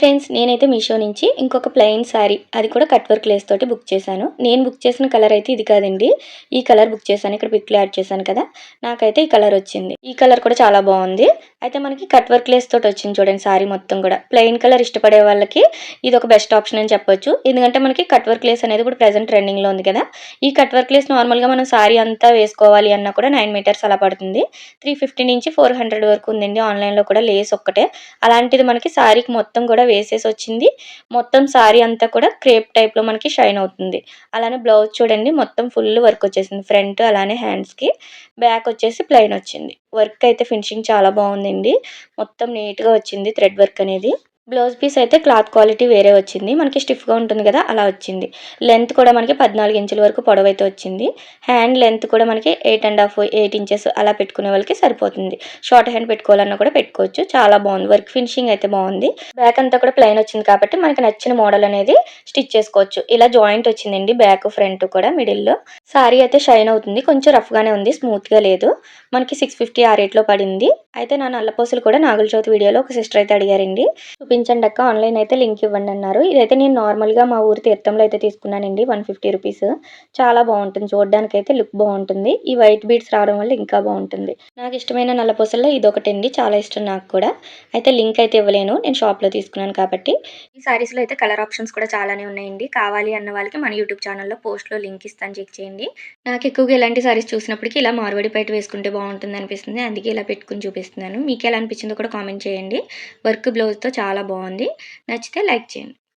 Friends నేనైతే మీషో నుంచి ఇంకొక ప్లెయిన్ శారీ అది కూడా కట్ వర్క్ లేస్ తోటి బుక్ చేశాను. నేను బుక్ చేసిన కలర్ అయితే ఇది కాదండి. ఈ కలర్ బుక్ చేశాను. ఇక్కడ పిక్లు యాడ్ చేశాను కదా. నాకైతే ఈ కలర్ వచ్చింది. ఈ కలర్ కూడా చాలా బాగుంది. అయితే మనకి కట్ వర్క్ లేస్ తోటి వచ్చింది చూడండి శారీ మొత్తం కూడా. ప్లెయిన్ కలర్ ఇష్టపడే వాళ్ళకి ఇది ఒక బెస్ట్ ఆప్షన్ అని చెప్పొచ్చు. ఎందుకంటే మనకి కట్ వర్క్ లేస్ అనేది కూడా ప్రెసెంట్ ట్రెండింగ్లో ఉంది కదా. ఈ కట్ వర్క్ లేస్ నార్మల్గా మనం శారీ అంతా వేసుకోవాలి అన్నా కూడా నైన్ మీటర్స్ అలా పడుతుంది. త్రీ ఫిఫ్టీ నుంచి ఫోర్ హండ్రెడ్ వరకు ఉందండి. ఆన్లైన్లో కూడా లేస్ ఒక్కటే. అలాంటిది మనకి శారీకి మొత్తం కూడా వేసేసి వచ్చింది మొత్తం శారీ అంతా కూడా క్రేప్ టైప్లో మనకి షైన్ అవుతుంది. అలానే బ్లౌజ్ చూడండి మొత్తం ఫుల్ వర్క్ వచ్చేసింది. ఫ్రంట్ అలానే హ్యాండ్స్కి బ్యాక్ వచ్చేసి ప్లెయిన్ వచ్చింది. వర్క్ అయితే ఫినిషింగ్ చాలా బాగుందండి. మొత్తం నీట్గా వచ్చింది థ్రెడ్ వర్క్ అనేది. బ్లౌజ్ పీస్ అయితే క్లాత్ క్వాలిటీ వేరే వచ్చింది. మనకి స్టిఫ్గా ఉంటుంది కదా అలా వచ్చింది. లెంత్ కూడా మనకి పద్నాలుగు ఇంచుల వరకు పొడవు అయితే వచ్చింది. హ్యాండ్ లెంత్ కూడా మనకి eight and half eight inches అలా పెట్టుకునే వాళ్ళకి సరిపోతుంది. షార్ట్ హ్యాండ్ పెట్టుకోవాలన్నా కూడా పెట్టుకోవచ్చు. చాలా బాగుంది. వర్క్ ఫినిషింగ్ అయితే బాగుంది. బ్యాక్ అంతా కూడా ప్లెయిన్ వచ్చింది కాబట్టి మనకి నచ్చిన మోడల్ అనేది స్టిచ్ చేసుకోవచ్చు. ఇలా జాయింట్ వచ్చిందండి బ్యాక్ ఫ్రంట్ కూడా మిడిల్లో. సారీ అయితే షైన్ అవుతుంది. కొంచెం రఫ్గానే ఉంది. స్మూత్గా లేదు. మనకి సిక్స్ ఫిఫ్టీ ఆ రేట్లో పడింది. అయితే నా నల్లపూసలు కూడా నాగుల చవితి వీడియోలో ఒక సిస్టర్ అయితే అడిగారండి. చూపించండి అక్క. ఆన్లైన్ అయితే లింక్ ఇవ్వండి అన్నారు. ఇదైతే నేను నార్మల్గా మా ఊరి తీర్థంలో అయితే తీసుకున్నానండి. వన్ ఫిఫ్టీ రూపీస్ చాలా బాగుంటుంది. చూడడానికి అయితే లుక్ బాగుంటుంది. ఈ వైట్ బీడ్స్ రావడం వల్ల ఇంకా బాగుంటుంది. నాకు ఇష్టమైన నల్లపూసల్లో ఇది ఒకటి అండి చాలా ఇష్టం నాకు కూడా. అయితే లింక్ అయితే ఇవ్వలేను. నేను షాప్లో తీసుకున్నాను కాబట్టి. ఈ సారీస్లో అయితే కలర్ ఆప్షన్స్ కూడా చాలానే ఉన్నాయండి. కావాలి అన్న వాళ్ళకి మన యూట్యూబ్ ఛానల్లో పోస్ట్లో లింక్ ఇస్తాను. చెక్ చేయండి. నాకు ఎక్కువగా ఇలాంటి సారీస్ చూసినప్పటికీ ఇలా మార్వడి బయట వేసుకుంటే బాగుంటుంది అనిపిస్తుంది. అందుకే ఇలా పెట్టుకుని చూపిస్తున్నాను. మీకు ఎలా అనిపించిందో కూడా కామెంట్ చేయండి. వర్క్ బ్లౌజ్తో చాలా బాగుంది. నచ్చితే లైక్ చేయండి.